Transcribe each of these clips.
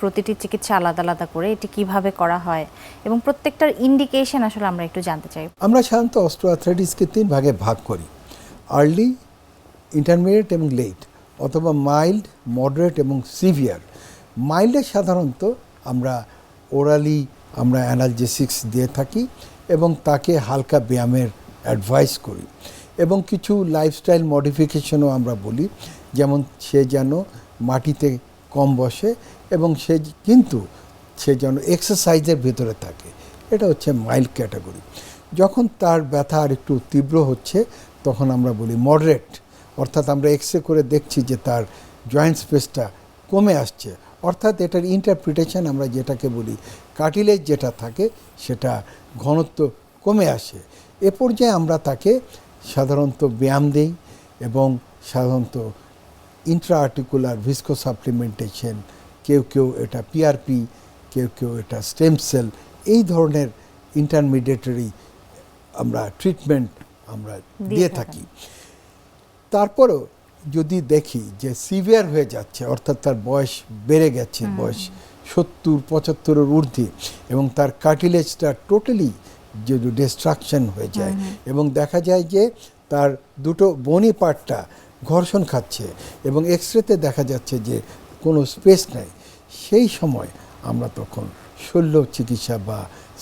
প্রতিটি চিকিৎসা আলাদা আলাদা করে এটি কীভাবে করা হয় এবং প্রত্যেকটার ইন্ডিকেশন আসলে আমরা একটু জানতে চাই। আমরা সাধারণত অস্ট্রোআথরাইটিসকে তিন ভাগে ভাগ করি আর্লি ইন্টারমিডিয়েট এবং লেট অথবা মাইল্ড মডারেট এবং সিভিয়ার মাইল্ডে সাধারণত আমরা ওরালি আমরা অ্যানালজেসিক্স দিয়ে থাকি এবং তাকে হালকা ব্যায়ামের অ্যাডভাইস করি এবং কিছু লাইফস্টাইল মডিফিকেশনও আমরা বলি, যেমন সে যেন মাটিতে কম বসে এবং সে কিন্তু সে যেন এক্সারসাইজের ভেতরে থাকে। এটা হচ্ছে মাইল্ড ক্যাটাগরি যখন তার ব্যথা আর একটু তীব্র হচ্ছে, তখন আমরা বলি মডারেট অর্থাৎ আমরা এক্স করে দেখছি যে তার জয়েন্ট স্পেসটা কমে আসছে। অর্থাৎ এটার ইন্টারপ্রিটেশন আমরা যেটাকে বলি কাটিলেজ যেটা থাকে, সেটা ঘনত্ব কমে আসে। এ পর্যায়ে আমরা তাকে সাধারণত ব্যায়াম দিই এবং সাধারণত ইন্ট্রা আর্টিকুলার ভিস্কো সাপ্লিমেন্টেশন কেউ কেউ এটা পিআরপি কেউ কেউ এটা স্টেম সেল এই ধরনের ইন্টারমিডিয়েটারি আমরা ট্রিটমেন্ট আমরা দিয়ে থাকি। তারপরেও যদি দেখি যে সিভিয়ার হয়ে যাচ্ছে অর্থাৎ তার বয়স বেড়ে গেছে বয়স সত্তর পঁচাত্তরের ঊর্ধ্বে এবং তার কার্টিলেজটা টোটালি যদি ডিস্ট্রাকশন হয়ে যায় এবং দেখা যায় যে তার দুটো বনি পার্টটা ঘর্ষণ খাচ্ছে এবং এক্স রেতে দেখা যাচ্ছে যে কোনো স্পেস নাই সেই সময় আমরা তখন শল্য চিকিৎসা বা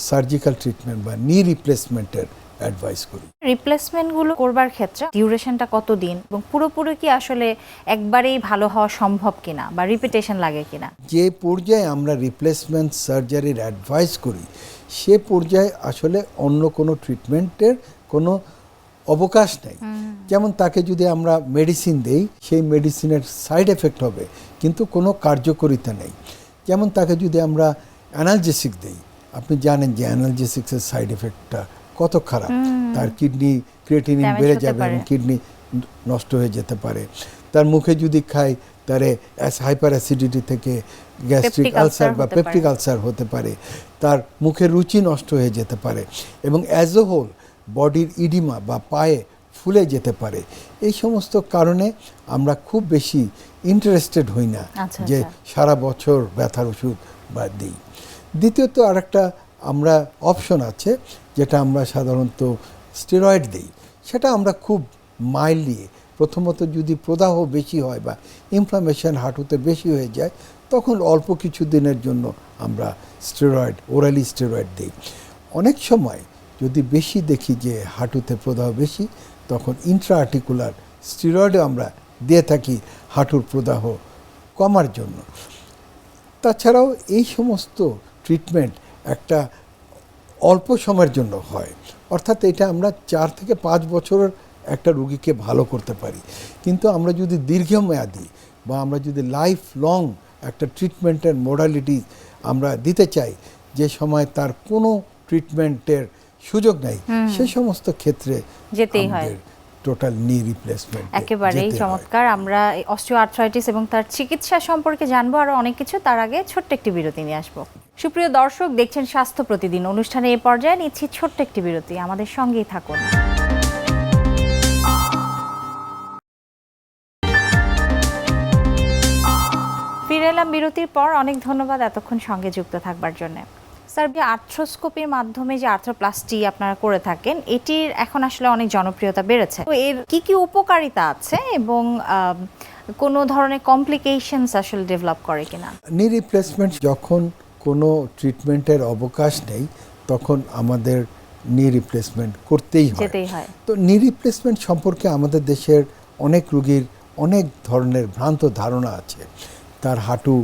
সার্জিক্যাল ট্রিটমেন্ট বা নি রিপ্লেসমেন্টের অ্যাডভাইস করি। রিপ্লেসমেন্টগুলো করবার ক্ষেত্রে ডিউরেশনটা কত দিন এবং পুরোপুরি কি আসলে একবারেই ভালো হওয়া সম্ভব কিনা বা রিপিটেশন লাগে কিনা? যে পর্যায়ে আমরা রিপ্লেসমেন্ট সার্জারির অ্যাডভাইস করি সে পর্যায়ে আসলে অন্য কোনো ট্রিটমেন্টের কোনো অবকাশ নেই। যেমন তাকে যদি আমরা মেডিসিন দেই সেই মেডিসিনের সাইড এফেক্ট হবে কিন্তু কোনো কার্যকরিতা নেই। যেমন তাকে যদি আমরা অ্যানালজেসিক দেই আপনি জানেন যে অ্যানালজেসিক্সের সাইড এফেক্টটা কত খারাপ। তার কিডনি ক্রিয়েটিনিন বেড়ে যাবে এবং কিডনি নষ্ট হয়ে যেতে পারে। তার মুখে যদি খায় তারে হাইপার অ্যাসিডিটি থেকে গ্যাস্ট্রিক আলসার বা পেপটিক আলসার হতে পারে। তার মুখে রুচি নষ্ট হয়ে যেতে পারে। এবং অ্যাজ এ হোল বডির ইডিমা বা পায়ে ফুলে যেতে পারে। এই সমস্ত কারণে আমরা খুব বেশি ইন্টারেস্টেড হই না আচ্ছা, যে আচ্ছা। সারা বছর ব্যথার ওষুধ বা দিই। দ্বিতীয়ত আরেকটা আমরা অপশন আছে যেটা আমরা সাধারণত স্টেরয়েড দিই। সেটা আমরা খুব মাইল্ডলি প্রথমত যদি প্রদাহ বেশি হয় বা ইনফ্লামেশন হাঁটুতে বেশি হয়ে যায় তখন অল্প কিছু দিনের জন্য আমরা স্টেরয়েড ওরালি স্টেরয়েড দিই। অনেক সময় যদি বেশি দেখি যে হাঁটুতে প্রদাহ বেশি, তখন ইন্ট্রা আর্টিকুলার স্টেরয়েডও আমরা দিয়ে থাকি হাঁটুর প্রদাহ কমার জন্য। তাছাড়াও এই সমস্ত ট্রিটমেন্ট একটা অল্প সময়ের জন্য হয়। অর্থাৎ এটা আমরা চার থেকে পাঁচ বছরের একটা রুগীকে ভালো করতে পারি। কিন্তু আমরা যদি দীর্ঘমেয়াদী বা আমরা যদি লাইফ লং একটা ট্রিটমেন্টের মোডালিটি আমরা দিতে চাই, যে সময় তার কোনো ট্রিটমেন্টের সুযোগ নেই। সে সমস্ত ক্ষেত্রে যেতেই হয়। টোটাল নি রিপ্লেসমেন্ট একেবারেই চমৎকার। আমরা অস্টিও আর্থ্রাইটিস এবং তার চিকিৎসা সম্পর্কে জানব আরও অনেক কিছু। তার আগে ছোট্ট একটি বিরতি নিয়ে আসব। সুপ্রিয় দর্শক দেখছেন স্বাস্থ্য প্রতিদিন। অনুষ্ঠানে এ পর্যায়ে নিচ্ছি ছোট্ট একটি বিরতি। আমাদের সঙ্গেই থাকুন। ফিরে এলাম বিরতির পর। অনেক ধন্যবাদ এতক্ষণ সঙ্গে যুক্ত থাকবার জন্য। স্যার যে আর্থ্রোস্কোপির মাধ্যমে যে আর্থ্রোপ্লাস্টি আপনারা করে থাকেন এটির এখন আসলে অনেক জনপ্রিয়তা বেড়েছে। তো এর কি কি উপকারিতা আছে এবং কোনো ধরনের কমপ্লিকেশনস আসলে ডেভেলপ করে কিনা? নি রিপ্লেসমেন্ট যখন কোনো ট্রিটমেন্টের অবকাশ নেই তখন আমাদের নি রিপ্লেসমেন্ট করতেই হয়। তো নি রিপ্লেসমেন্ট সম্পর্কে আমাদের দেশের অনেক রুগীর অনেক ধরনের ভ্রান্ত ধারণা আছে। তার হাঁটু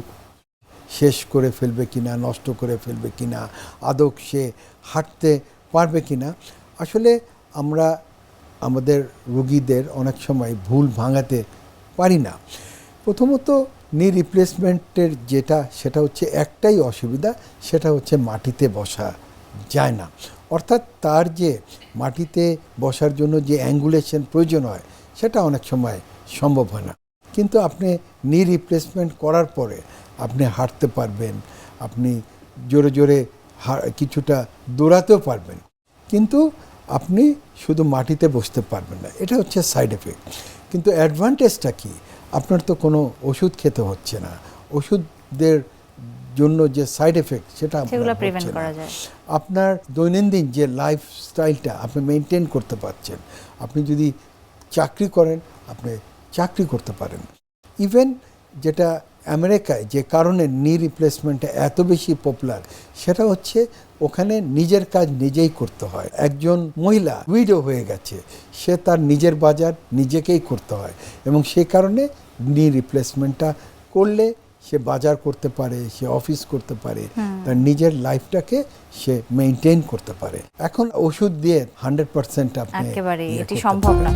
শেষ করে ফেলবে কিনা, নষ্ট করে ফেলবে কিনা, আদৌ সে হাঁটতে পারবে কিনা। আসলে আমরা আমাদের রুগীদের অনেক সময় ভুল ভাঙাতে পারি না। প্রথমত নি রিপ্লেসমেন্টের যেটা, সেটা হচ্ছে একটাই অসুবিধা, সেটা হচ্ছে মাটিতে বসা যায় না। অর্থাৎ তার যে মাটিতে বসার জন্য যে অ্যাঙ্গুলেশন প্রয়োজন হয়, সেটা অনেক সময় সম্ভব হয় না। কিন্তু আপনি নি রিপ্লেসমেন্ট করার পরে আপনি হাঁটতে পারবেন আপনি জোরে জোরে কিছুটা দৌড়াতেও পারবেন। কিন্তু আপনি শুধু মাটিতে বসতে পারবেন না এটা হচ্ছে সাইড এফেক্ট কিন্তু অ্যাডভান্টেজটা কি? আপনার তো কোনো ওষুধ খেতে হচ্ছে না। ওষুধদের জন্য যে সাইড এফেক্ট সেটা আপনার দৈনন্দিন যে লাইফস্টাইলটা আপনি মেনটেন করতে পারছেন আপনি যদি চাকরি করেন আপনি চাকরি করতে পারেন। ইভেন যেটা আমেরিকায় যে কারণে নি রিপ্লেসমেন্টটা এত বেশি পপুলার সেটা হচ্ছে ওখানে নিজের কাজ নিজেই করতে হয়। একজন মহিলা উইডো হয়ে গেছে সে তার নিজের বাজার নিজেকেই করতে হয় এবং সেই কারণে নি রিপ্লেসমেন্টটা করলে সে বাজার করতে পারে সে অফিস করতে পারে তার নিজের লাইফটাকে সে মেনটেন করতে পারে। এখন ওষুধ দিয়ে হান্ড্রেড পার্সেন্ট আপনি একেবারে ইয়ে এটি সম্ভব না।